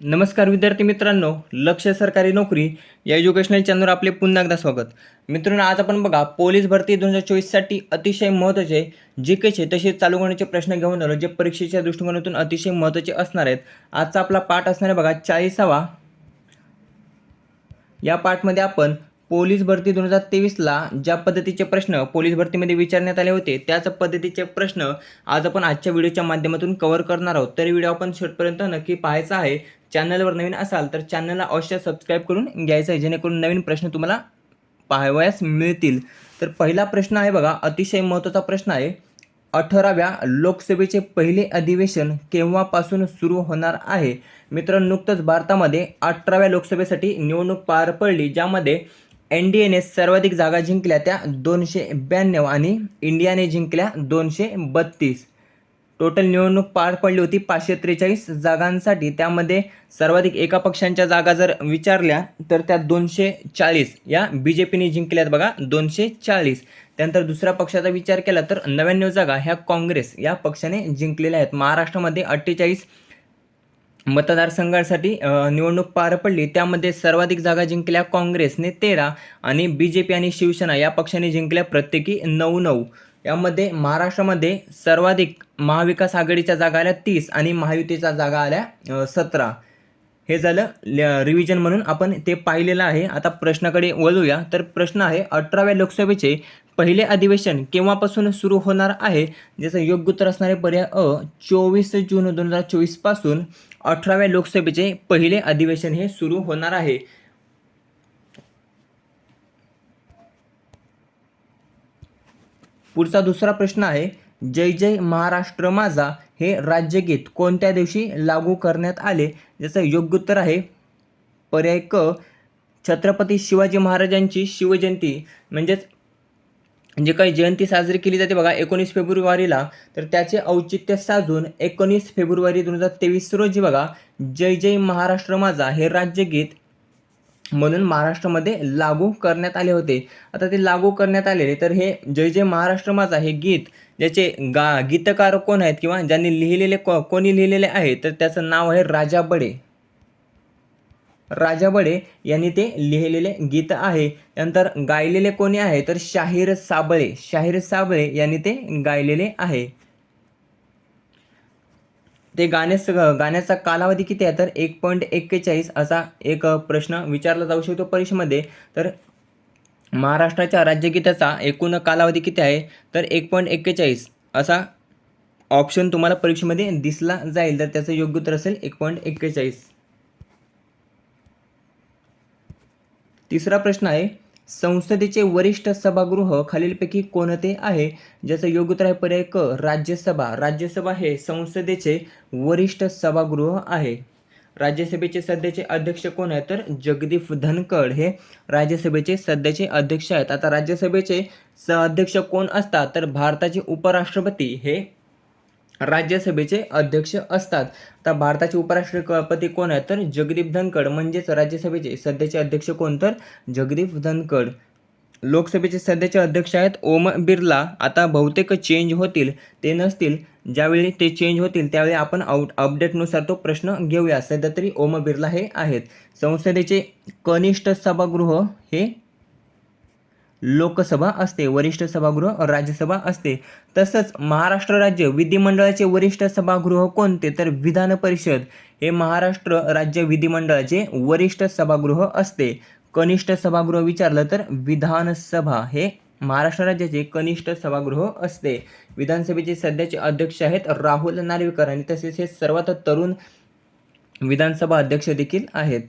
नमस्कार विद्यार्थी मित्रांनो लक्ष सरकारी नोकरी या एज्युकेशनल चॅनलवर आपले पुन्हा एकदा स्वागत. मित्रांनो आज आपण बघा पोलीस भरती दोन हजार चोवीससाठी अतिशय महत्त्वाचे जे केचे तसेच चालू करण्याचे प्रश्न घेऊन आलो जे परीक्षेच्या दृष्टिकोनातून अतिशय महत्त्वाचे असणार आहेत. आजचा आपला पाठ असणार आहे बघा चाळीसावा. या पाठमध्ये आपण पोलीस भरती दोन हजार तेवीसला ज्या पद्धतीचे प्रश्न पोलीस भरतीमध्ये विचारण्यात आले होते त्याच पद्धतीचे प्रश्न आज आपण आजच्या व्हिडिओच्या माध्यमातून कव्हर करणार आहोत. तर व्हिडिओ आपण शेवटपर्यंत नक्की पाहायचा आहे. चॅनलवर नवीन असाल तर चॅनलला अवश्य सबस्क्राईब करून घ्यायचं आहे जेणेकरून नवीन प्रश्न तुम्हाला पाहावयास मिळतील. तर पहिला प्रश्न आहे बघा अतिशय महत्त्वाचा प्रश्न आहे. अठराव्या लोकसभेचे पहिले अधिवेशन केव्हापासून सुरू होणार आहे? मित्रांनो नुकतंच भारतामध्ये अठराव्या लोकसभेसाठी निवडणूक पार पडली ज्यामध्ये एन डी एने सर्वाधिक जागा जिंकल्या त्या दोनशे ब्याण्णव आणि इंडियाने जिंकल्या दोनशे बत्तीस. टोटल निवडणूक पार पडली होती पाचशे त्रेचाळीस जागांसाठी. त्यामध्ये सर्वाधिक एका पक्षांच्या जागा जर विचारल्या तर त्या दोनशे चाळीस या बी जे पीने जिंकल्यात बघा दोनशे चाळीस. त्यानंतर दुसऱ्या पक्षाचा विचार केला तर नव्याण्णव जागा ह्या काँग्रेस या पक्षाने जिंकलेल्या आहेत. महाराष्ट्रामध्ये अठ्ठेचाळीस मतदारसंघासाठी निवडणूक पार पडली. त्यामध्ये सर्वाधिक जागा जिंकल्या काँग्रेसने तेरा आणि बी जे पी आणि शिवसेना या पक्षाने जिंकल्या प्रत्येकी नऊ नऊ यामध्ये महाराष्ट्रामध्ये सर्वाधिक महाविकास आघाडीच्या जागा आल्या तीस आणि महायुतीच्या जागा आल्या सतरा. हे झालं रिव्हिजन म्हणून आपण ते पाहिलेलं आहे. आता प्रश्नाकडे वळूया. तर प्रश्न आहे अठराव्या लोकसभेचे पहिले अधिवेशन केव्हापासून सुरू होणार आहे? ज्याचं योग्य उत्तर असणारे पर्याय अ चोवीस जून दोन हजार चोवीसपासून अठराव्या लोकसभेचे पहिले अधिवेशन हे सुरू होणार आहे. पुढचा दुसरा प्रश्न आहे जय जय महाराष्ट्र माझा. हे राज्यगीत कोणत्या दिवशी लागू करण्यात आले? ज्याचं योग्य उत्तर आहे पर्याय क. छत्रपती शिवाजी महाराजांची शिवजयंती. म्हणजेच जे काही जयंती साजरी केली जाते बघा एकोणीस फेब्रुवारीला. तर त्याचे औचित्य साधून एकोणीस फेब्रुवारी दोन हजार तेवीस रोजी बघा जय जय महाराष्ट्र माझा हे राज्यगीत म्हणून महाराष्ट्रामध्ये लागू करण्यात आले होते. आता ते लागू करण्यात आलेले तर हे जय जय महाराष्ट्र माझा हे गीत ज्याचे गा गीतकार कोण आहेत किंवा ज्यांनी लिहिलेले को कोणी लिहिलेले आहे तर त्याचं नाव आहे राजा बडे. राजा बडे यांनी ते लिहिलेले गीत आहे. त्यानंतर गायलेले कोणी आहे तर शाहीर साबळे. शाहीर साबळे यांनी ते गायलेले आहे. ते गाण्यास गाण्याचा कालावधी किती आहे? तर एक पॉईंट एक्केचाळीस असा एक प्रश्न विचारला जाऊ शकतो परीक्षेमध्ये. तर महाराष्ट्राच्या राज्यगीताचा एकूण कालावधी किती आहे? तर एक पॉईंट एक्केचाळीस. असा ऑप्शन तुम्हाला परीक्षेमध्ये दिसला जाईल. तर त्याचं योग्य उत्तर असेल एक पॉईंट एक्केचाळीस. तिसरा प्रश्न आहे संसदेचे वरिष्ठ सभागृह खालीलपैकी कोणते आहे? ज्याचं योग्य उत्तर आहे पर्याय क राज्यसभा. राज्यसभा हे संसदेचे वरिष्ठ सभागृह आहे. राज्यसभेचे सध्याचे अध्यक्ष कोण आहेत? तर जगदीप धनखड हे राज्यसभेचे सध्याचे अध्यक्ष आहेत. आता राज्यसभेचे स अध्यक्ष कोण असतात? तर भारताचे उपराष्ट्रपती हे राज्यसभेचे अध्यक्ष असतात. आता भारताचे उपराष्ट्रपती कोण आहेत? तर जगदीप धनखड. म्हणजेच राज्यसभेचे सध्याचे अध्यक्ष कोण? तर जगदीप धनखड. लोकसभेचे सध्याचे अध्यक्ष आहेत ओम बिर्ला. आता बहुतेक चेंज होतील ते नसतील. ज्यावेळी ते चेंज होतील त्यावेळी आपण आउट अपडेटनुसार तो प्रश्न घेऊया. सध्या तरी ओम बिर्ला हे आहेत. संसदेचे कनिष्ठ सभागृह हे लोकसभा असते वरिष्ठ सभागृह राज्यसभा असते. तसंच महाराष्ट्र राज्य विधिमंडळाचे वरिष्ठ सभागृह कोणते? तर विधान परिषद. हे महाराष्ट्र राज्य विधिमंडळाचे वरिष्ठ सभागृह असते. कनिष्ठ सभागृह विचारलं तर विधानसभा हे महाराष्ट्र राज्याचे कनिष्ठ सभागृह असते. विधानसभेचे सध्याचे अध्यक्ष आहेत राहुल नार्वेकर आणि तसेच हे सर्वात तरुण विधानसभा अध्यक्ष देखील आहेत.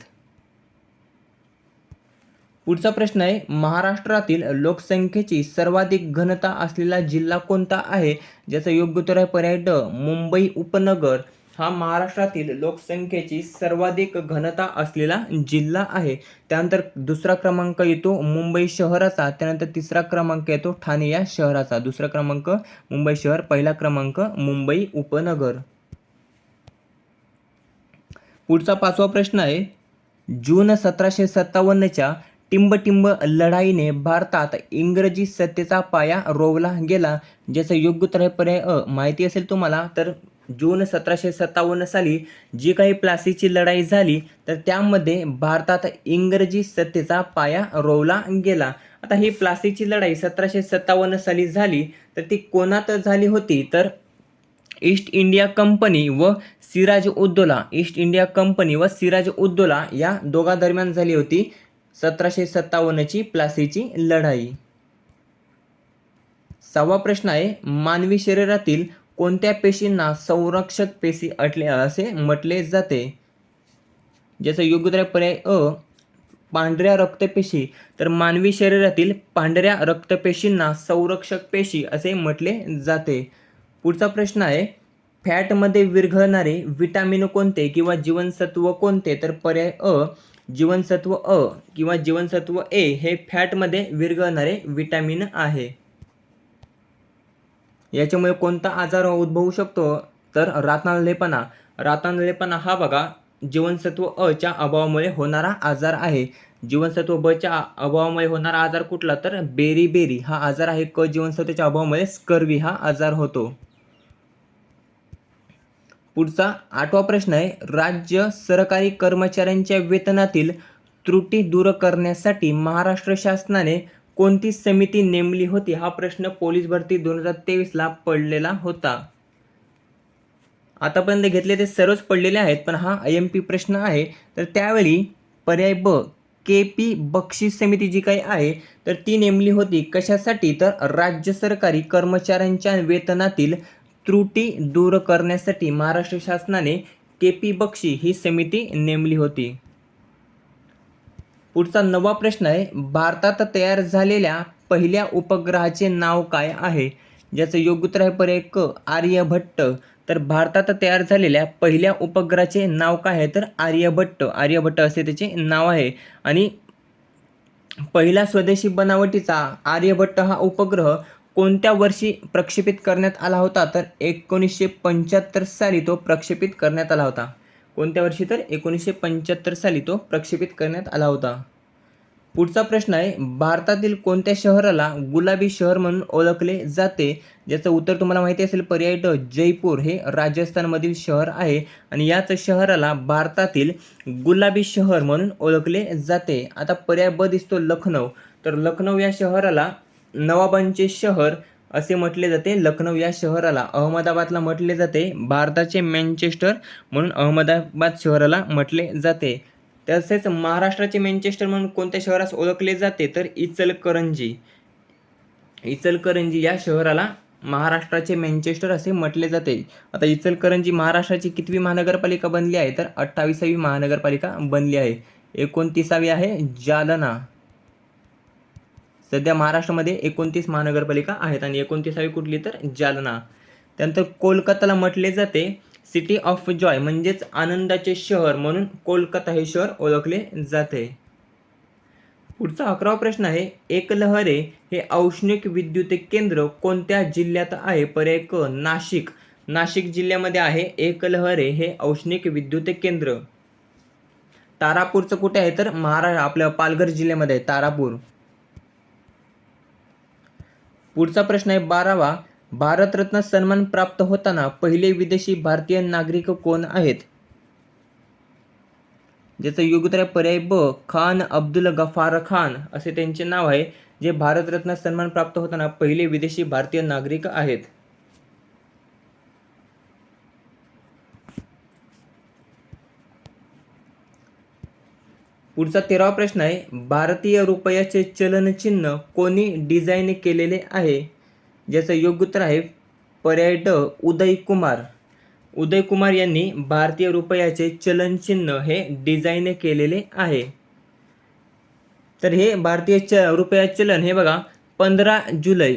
पुढचा प्रश्न आहे महाराष्ट्रातील लोकसंख्येची सर्वाधिक घनता असलेला जिल्हा कोणता आहे? ज्याचं योग्य उत्तर आहे पर्याय ड मुंबई उपनगर. हा महाराष्ट्रातील लोकसंख्येची सर्वाधिक घनता असलेला जिल्हा आहे. त्यानंतर दुसरा क्रमांक येतो मुंबई शहराचा. त्यानंतर तिसरा क्रमांक येतो ठाणे या शहराचा. दुसरा क्रमांक मुंबई शहर पहिला क्रमांक मुंबई उपनगर. पुढचा पाचवा प्रश्न आहे. जून सतराशे सत्तावन्नच्या टिंबटिंब लढाईने भारतात इंग्रजी सत्तेचा पाया रोवला गेला. ज्याचं योग्य उत्तर आहे पर्याय अ माहिती असेल तुम्हाला तर जून सतराशे सत्तावन्न साली जी काही प्लासीची लढाई झाली तर त्यामध्ये भारतात इंग्रजी सत्तेचा पाया रोवला गेला. आता ही प्लासीची लढाई सतराशे सत्तावन्न साली झाली तर ती कोणात झाली होती? तर ईस्ट इंडिया कंपनी व Siraj Uddaula. East India Company व सिराज उद्दोला या दोघांदरम्यान झाली होती सतराशे सत्तावन्नची प्लासीची लढाई. सहावा प्रश्न आहे मानवी शरीरातील कोणत्या पेशींना संरक्षक पेशी अटले असे म्हटले जाते? ज्याचं योग्य उत्तर आहे पर्याय अ पांढऱ्या रक्तपेशी तर मानवी शरीरातील पांढऱ्या रक्तपेशींना संरक्षक पेशी असे म्हटले जाते. पुढचा प्रश्न आहे फॅटमध्ये विरघळणारे विटामिन कोणते किंवा जीवनसत्व कोणते? तर पर्याय अ जीवनसत्व अ किंवा जीवनसत्व ए हे फॅटमध्ये विरघळणारे विटामिन आहे. याच्यामुळे कोणता आजार उद्भवू शकतो? तर रातांलेपणा रातांलेपणा हा बघा जीवनसत्व अ च्या अभावामुळे होणारा आजार आहे. जीवनसत्व ब च्या अभावामुळे होणारा आजार कुठला? तर बेरी बेरी हा आजार आहे. क जीवनसत्वाच्या अभावामुळे स्कर्वी हा आजार होतो. पुढचा आठवा प्रश्न आहे. राज्य सरकारी कर्मचाऱ्यांच्या वेतनातील त्रुटी दूर करण्यासाठी महाराष्ट्र शासनाने कोणती समिती नेमली होती हा प्रश्न पोलीस भरती दोन हजार तेवीसला पडलेला होता. आतापर्यंत घेतले ते सर्वच पडलेले आहेत पण हा आय एम पी प्रश्न आहे. तर त्यावेळी पर्याय ब के पी बक्षीस समिती जी काही आहे तर ती नेमली होती कशासाठी? तर राज्य सरकारी कर्मचाऱ्यांच्या वेतनातील त्रुटी दूर करण्यासाठी महाराष्ट्र शासनाने के पी बक्षी ही समिती नेमली होती. पुढचा नवा प्रश्न आहे भारतात तयार झालेल्या पहिल्या उपग्रहाचे नाव काय आहे? ज्याचं योग्य उत्तर आहे पर्याय क आर्यभट्ट. तर भारतात तयार झालेल्या पहिल्या उपग्रहाचे नाव काय आहे? तर आर्यभट्ट. आर्यभट्ट असे त्याचे नाव आहे. आणि पहिला स्वदेशी बनावटीचा आर्यभट्ट हा उपग्रह कोणत्या वर्षी प्रक्षेपित करण्यात आला होता? तर एकोणीसशे पंच्याहत्तर साली तो प्रक्षेपित करण्यात आला होता. कोणत्या वर्षी तर एकोणीसशे पंच्याहत्तर साली तो प्रक्षेपित करण्यात आला होता. पुढचा प्रश्न आहे भारतातील कोणत्या शहराला गुलाबी शहर म्हणून ओळखले जाते? ज्याचं उत्तर तुम्हाला माहिती असेल पर्याय ड जयपूर हे राजस्थानमधील शहर आहे आणि याच शहराला भारतातील गुलाबी शहर म्हणून ओळखले जाते. आता पर्याय ब दिसतो लखनौ. तर लखनौ या शहराला नवाबांचे शहर असे म्हटले जाते. लखनौ या शहराला अहमदाबादला म्हटले जाते. भारताचे मँचेस्टर म्हणून अहमदाबाद शहराला म्हटले जाते. तसेच महाराष्ट्राचे मँचेस्टर म्हणून कोणत्या शहरास ओळखले जाते? तर इचलकरंजी. इचलकरंजी या शहराला महाराष्ट्राचे मँचेस्टर असे म्हटले जाते. आता इचलकरंजी महाराष्ट्राची कितवी महानगरपालिका बनली आहे? तर अठ्ठावीसावी महानगरपालिका बनली आहे. एकोणतीसावी आहे जालना. सध्या महाराष्ट्रामध्ये एकोणतीस महानगरपालिका आहेत आणि एकोणतीसावी कुठली तर जालना. त्यानंतर कोलकाताला म्हटले जाते सिटी ऑफ जॉय म्हणजेच आनंदाचे शहर म्हणून कोलकाता हे शहर ओळखले जाते. पुढचा अकरावा प्रश्न आहे एकलहरे हे औष्णिक विद्युत केंद्र कोणत्या जिल्ह्यात आहे? पर्याय क नाशिक. नाशिक जिल्ह्यामध्ये आहे एकलहरे हे औष्णिक विद्युत केंद्र. तारापूरचं कुठे आहे तर महाराष्ट्र आपल्या पालघर जिल्ह्यामध्ये आहे तारापूर. पुढचा प्रश्न आहे बारावा. भारतरत्न सन्मान प्राप्त होताना पहिले विदेशी भारतीय नागरिक कोण आहेत? ज्याचं योग्य पर्याय ब खान अब्दुल गफार खान असे त्यांचे नाव आहे. जे भारतरत्न सन्मान प्राप्त होताना पहिले विदेशी भारतीय नागरिक आहेत. पुढचा तेरावा प्रश्न आहे भारतीय रुपयाचे चलनचिन्ह कोणी डिझाईन केलेले आहे? ज्याचं योग्य उत्तर आहे पर्याय ड उदय कुमार. उदय कुमार यांनी भारतीय रुपयाचे चलनचिन्ह हे डिझाईन केलेले आहे. तर हे भारतीय च रुपया चलन हे बघा पंधरा जुलै.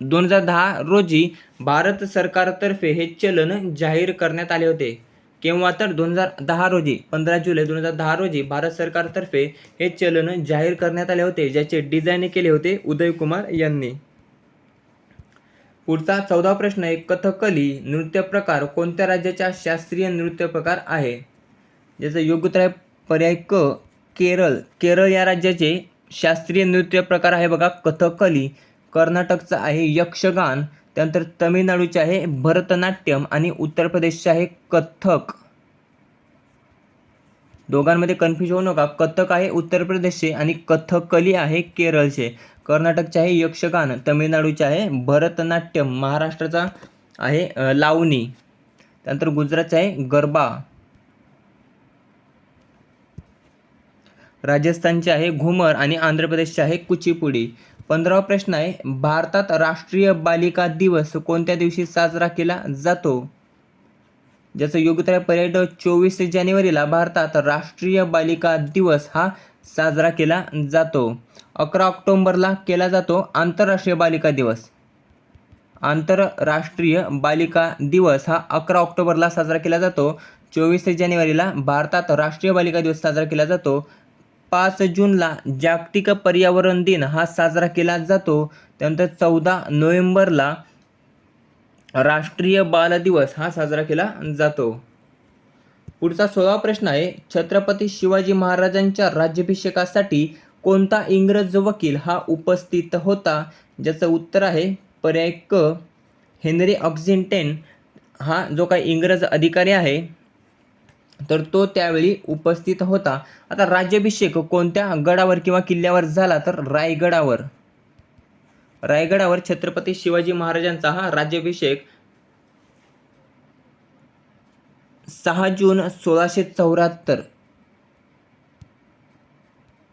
दोन हजार दहा रोजी भारत सरकारतर्फे हे चलन जाहीर करण्यात आले होते. केव्हा तर दोन हजार दहा रोजी पंधरा जुलै दोन हजार दहा रोजी भारत सरकारतर्फे हे चलन जाहीर करण्यात आले होते ज्याचे डिझाईन केले होते उदयकुमार यांनी. पुढचा चौदा प्रश्न आहे कथकली नृत्य प्रकार कोणत्या राज्याचा शास्त्रीय नृत्य प्रकार आहे? ज्याचं योग्य उत्तर आहे पर्याय क केरळ. केरळ या राज्याचे शास्त्रीय नृत्य प्रकार आहे बघा कथकली. कर्नाटकचा आहे यक्षगान. त्यानंतर तमिळनाडूचे आहे भरतनाट्यम आणि उत्तर प्रदेशचे आहे कथ्थक. दोघांमध्ये कन्फ्यूज होऊ नका. कथ्थक आहे उत्तर प्रदेशचे आणि कथकली आहे केरळचे. कर्नाटकचे आहे यक्षगान तमिळनाडूचे आहे भरतनाट्यम महाराष्ट्राचा आहे लावणी. त्यानंतर गुजरातचे आहे गरबा. राजस्थानचे आहे घुमर आणि आंध्र प्रदेशचे आहे कुचिपुडी. पंधरावा प्रश्न आहे भारतात राष्ट्रीय बालिका दिवस कोणत्या दिवशी साजरा केला जातो? ज्याचं योग्यतः पर्याय चोवीस जानेवारीला भारतात राष्ट्रीय बालिका दिवस हा साजरा केला जातो. अकरा ऑक्टोंबरला केला जातो आंतरराष्ट्रीय बालिका दिवस. आंतरराष्ट्रीय बालिका दिवस हा अकरा ऑक्टोबरला साजरा केला जातो. चोवीस जानेवारीला भारतात राष्ट्रीय बालिका दिवस साजरा केला जातो. पाच जूनला जागतिक पर्यावरण दिन हा साजरा केला जातो. त्यानंतर चौदा नोव्हेंबरला राष्ट्रीय बाल दिवस हा साजरा केला जातो. पुढचा सोळा प्रश्न आहे छत्रपती शिवाजी महाराजांच्या राज्याभिषेकासाठी कोणता इंग्रज वकील हा उपस्थित होता? ज्याचं उत्तर आहे पर्याय क हेनरी ऑक्झिंटेन हा जो काही इंग्रज अधिकारी आहे तर तो त्यावेळी उपस्थित होता. आता राज्याभिषेक कोणत्या गडावर किंवा किल्ल्यावर झाला तर रायगडावर? रायगडावर छत्रपती शिवाजी महाराजांचा हा राज्याभिषेक सहा जून सोळाशे चौऱ्याहत्तर.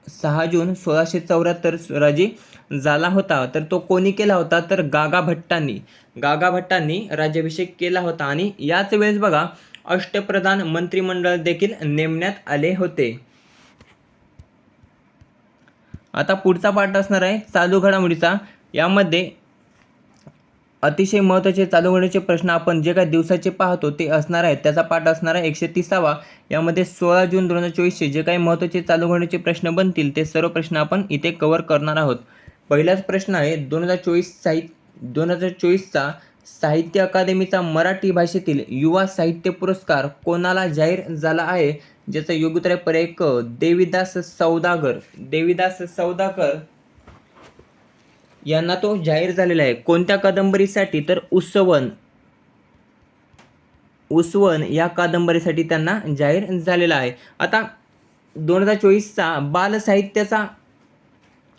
सहा जून सोळाशे चौऱ्याहत्तर राजी झाला होता. तर तो कोणी केला होता? तर गागा भट्टांनी. गागा भट्टांनी राज्याभिषेक केला होता. आणि याच वेळेस बघा अष्टप्रधान मंत्रिमंडळ देखील नेमण्यात आले होते. आता पुढचा पाठ असणार आहे चालू घडामोडीचा. यामध्ये अतिशय महत्त्वाचे चालू घडामोडीचे प्रश्न आपण जे काही दिवसाचे पाहतो ते असणार आहेत. त्याचा पाठ असणार आहे एकशे तीसावा. यामध्ये सोळा जून दोन हजार चोवीसचे जे काही महत्त्वाचे चालू घडामोडीचे प्रश्न बनतील ते सर्व प्रश्न आपण इथे कव्हर करणार आहोत. पहिलाच प्रश्न आहे दोन हजार चोवीस साहित्य दोन हजार चोवीसचा साहित्य अकादमीचा मराठी भाषेतील युवा साहित्य पुरस्कार कोणाला जाहीर झाला आहे? ज्याचा योग्यतर पर्याय क देविदास सौदागर देविदास सौदागर यांना तो जाहीर झालेला आहे. कोणत्या कादंबरीसाठी? तर उसवन. उसवन या कादंबरीसाठी त्यांना जाहीर झालेला आहे. आता दोन हजार चोवीसचा बालसाहित्याचा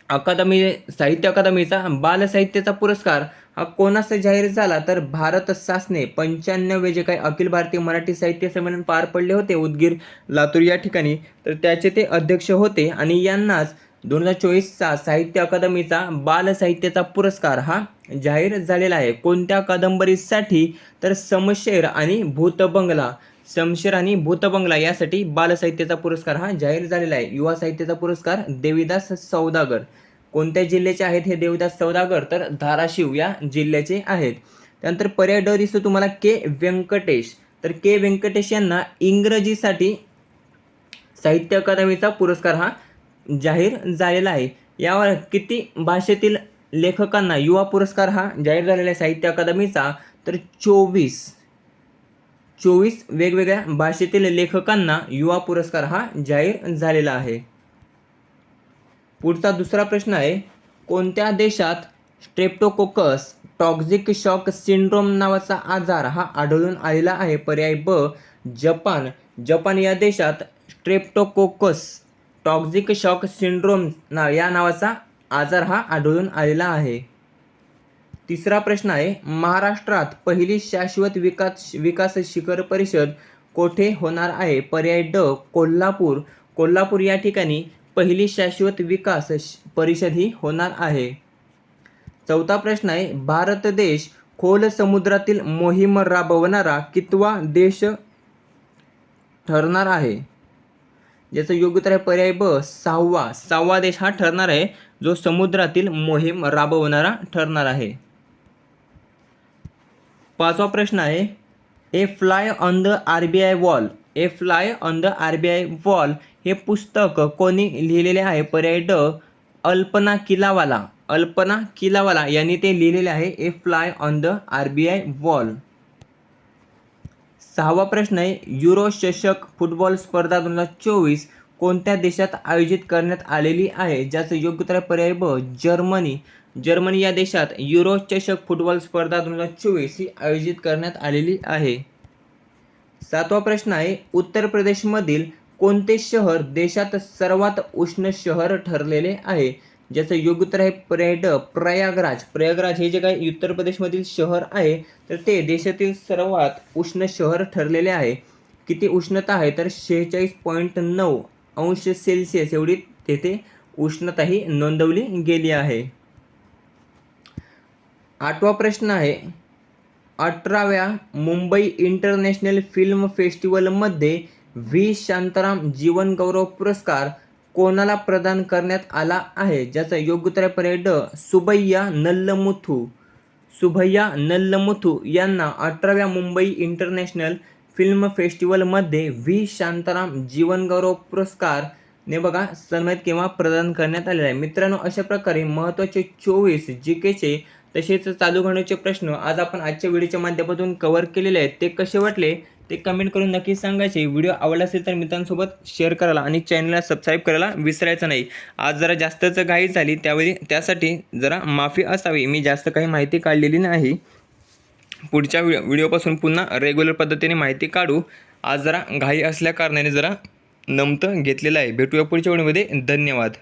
अकादमी साहित्य अकादमीचा बालसाहित्याचा पुरस्कार हा कोणाचा जाहीर झाला तर भारत सासने पंच्याण्णवे जे काही अखिल भारतीय मराठी साहित्य संमेलन पार पडले होते उदगीर लातूर या ठिकाणी तर त्याचे ते अध्यक्ष होते आणि यांनाच दोन हजार चोवीसचा साहित्य अकादमीचा बालसाहित्याचा पुरस्कार हा जाहीर झालेला आहे. कोणत्या कादंबरीसाठी? तर समशेर आणि भूतबंगला समशेर आणि भूतबंगला यासाठी बालसाहित्याचा पुरस्कार हा जाहीर झालेला आहे. युवा साहित्याचा पुरस्कार देविदास सौदागर. कोणत्या जिल्ह्याचे आहेत हे देवदास सौदागर? तर धाराशिव या जिल्ह्याचे आहेत. त्यानंतर पर्याय ड दिसतो तुम्हाला के व्यंकटेश. तर के व्यंकटेश यांना इंग्रजीसाठी साहित्य अकादमीचा पुरस्कार हा जाहीर झालेला आहे. यावर किती भाषेतील लेखकांना युवा पुरस्कार हा जाहीर झालेला आहे साहित्य अकादमीचा तर चोवीस. चोवीस वेगवेगळ्या भाषेतील लेखकांना युवा पुरस्कार हा जाहीर झालेला आहे. पुढचा दुसरा प्रश्न आहे कोणत्या देशात स्ट्रेप्टोकोकस टॉक्झिक शॉक सिंड्रोम नावाचा आजार हा आढळून आलेला आहे? पर्याय ब जपान. जपान या देशात स्ट्रेप्टोकोकस टॉक्झिक शॉक सिंड्रोम ना या नावाचा आजार हा आढळून आलेला आहे. तिसरा प्रश्न आहे महाराष्ट्रात पहिली शाश्वत विकास विकास शिखर परिषद कोठे होणार आहे? पर्याय ड कोल्हापूर. कोल्हापूर या ठिकाणी पहिली शाश्वत विकास परिषद ही होणार आहे. चौथा प्रश्न आहे भारत देश खोल समुद्रातील मोहीम राबवणारा कितवा देश ठरणार आहे? ज्याचं योग्य उत्तर आहे पर्याय ब सहावा सहावा देश हा ठरणार आहे जो समुद्रातील मोहीम राबवणारा ठरणार आहे. पाचवा प्रश्न आहे a fly on the R B I wall a fly on the R B I wall हे पुस्तक कोणी लिहिलेले आहे? पर्याय ड. अल्पना किलावाला. अल्पना किलावाला यांनी ते लिहिलेले आहे. A fly on the R B I wall. सहावा प्रश्न आहे. युरो चषक फुटबॉल स्पर्धा दोन हजार चोवीस कोणत्या देशात आयोजित करण्यात आलेली आहे? ज्याचं योग्यतर पर्याय ब. जर्मनी. जर्मनी या देशात युरो चषक फुटबॉल स्पर्धा दोन हजार चोवीस ही आयोजित करण्यात आलेली आहे. सातवा प्रश्न आहे. उत्तर प्रदेशमधील कोणते शहर देशात सर्वात उष्ण शहर ठरलेले आहे? ज्याचं योग्य उत्तर आहे पर्यट प्रयागराज. प्रयागराज हे जे काही उत्तर प्रदेशमधील शहर आहे तर ते देशातील सर्वात उष्ण शहर ठरलेले आहे. किती उष्णता आहे? तर शेहेचाळीस पॉईंट नऊ अंश सेल्सिअस एवढी तेथे उष्णता ही नोंदवली गेली आहे. आठवा प्रश्न आहे. अठराव्या मुंबई इंटरनॅशनल फिल्म फेस्टिवलमध्ये व्ही शांताराम जीवन गौरव पुरस्कार कोणाला प्रदान करण्यात आला आहे? ज्याचा योग्य उत्तर पर्याय ड. सुबैया नल्लमुथू. सुभैया नल्लमुथू यांना अठराव्या मुंबई इंटरनॅशनल फिल्म फेस्टिवलमध्ये व्ही शांताराम जीवनगौरव पुरस्कार ने बघा सन्मानित किंवा प्रदान करण्यात आलेला आहे. मित्रांनो अशा प्रकारे महत्त्वाचे चोवीस जी केचे तसेच चालू घडण्याचे प्रश्न आज आपण आजच्या व्हिडिओच्या माध्यमातून कव्हर केलेले आहेत. ते कसे वाटले? ते कमेंट करून नक्की सांगायचे. व्हिडिओ आवडला असेल तर मित्रांसोबत शेअर करायला आणि चॅनलला सबस्क्राईब करायला विसरायचं नाही. आज जरा जास्तच घाई झाली त्यावेळी त्यासाठी जरा माफी असावी. मी जास्त काही माहिती काढलेली नाही. पुढच्या व्हिडिओ व्हिडिओपासून पुन्हा रेग्युलर पद्धतीने माहिती काढू. आज जरा घाई असल्या कारणाने जरा नमतं घेतलेलं आहे. भेटूया पुढच्या वेळेमध्ये धन्यवाद.